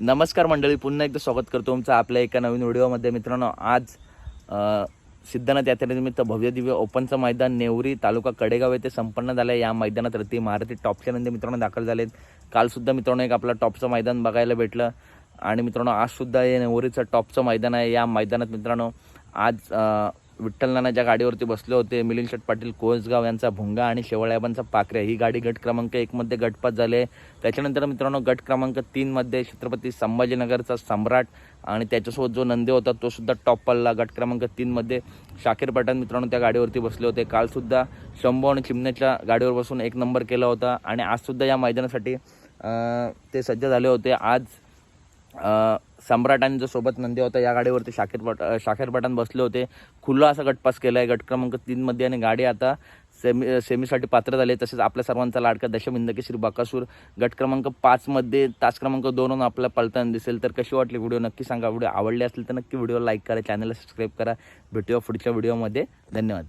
नमस्कार मंडळी पुन्हा एकदा स्वागत करतो तुमचं आपल्या एका नवीन व्हिडिओमध्ये. मित्रांनो आज सिद्धनाथ यात्रेनिमित्त भव्य दिव्य ओपनचं मैदान नेवरी तालुका कडेगाव येथे संपन्न झालं आहे. या मैदानात रती महारथी टॉपच्या नंदी मित्रांनो दाखल झालेत. कालसुद्धा मित्रांनो एक आपलं टॉपचं मैदान बघायला भेटलं. आणि मित्रांनो आजसुद्धा हे नेवरीचं टॉपचं मैदान आहे. या मैदानात मित्रांनो आज अ, विठ्ठल नानाच्या गाडीवरती बसले होते मिलिंद शेठ पाटील कोसगाव यांचा भुंगा आणि शेवळ्याबांचा पाखऱ्या ही गाडी गट क्रमांक एकमध्ये गटपात झाले त्याच्यानंतर मित्रांनो गट क्रमांक तीनमध्ये छत्रपती संभाजीनगरचा सम्राट आणि त्याच्यासोबत जो नंदे होता तो सुद्धा टॉप पडला गट क्रमांक तीनमध्ये शाकीर पठाण मित्रांनो त्या गाडीवरती बसले होते. कालसुद्धा शंभू आणि चिमण्याच्या गाडीवर बसून एक नंबर केला होता आणि आजसुद्धा या मैदानासाठी ते सज्ज झाले होते. आज सम्राटांच्या जो सोबत नंदी होता या गाडीवरती शाखेर पट शाखेर पठाण बसले होते. खुला असा गटपास केला आहे गट क्रमांक तीनमध्ये आणि गाडी आता सेमी सेमीसाठी पात्र झाले तसेच आपल्या सर्वांचा लाडका दशमिंदकी श्री बाकासूर. गट क्रमांक पाचमध्ये तास क्रमांक दोनहून आपल्याला पळताना दिसेल. तर कशी वाटली व्हिडिओ? नक्की सांगा. व्हिडिओ आवडले असेल तर नक्की व्हिडिओ लाईक करा. चॅनलला सबस्क्राईब करा. भेटूया पुढच्या व्हिडिओमध्ये. धन्यवाद.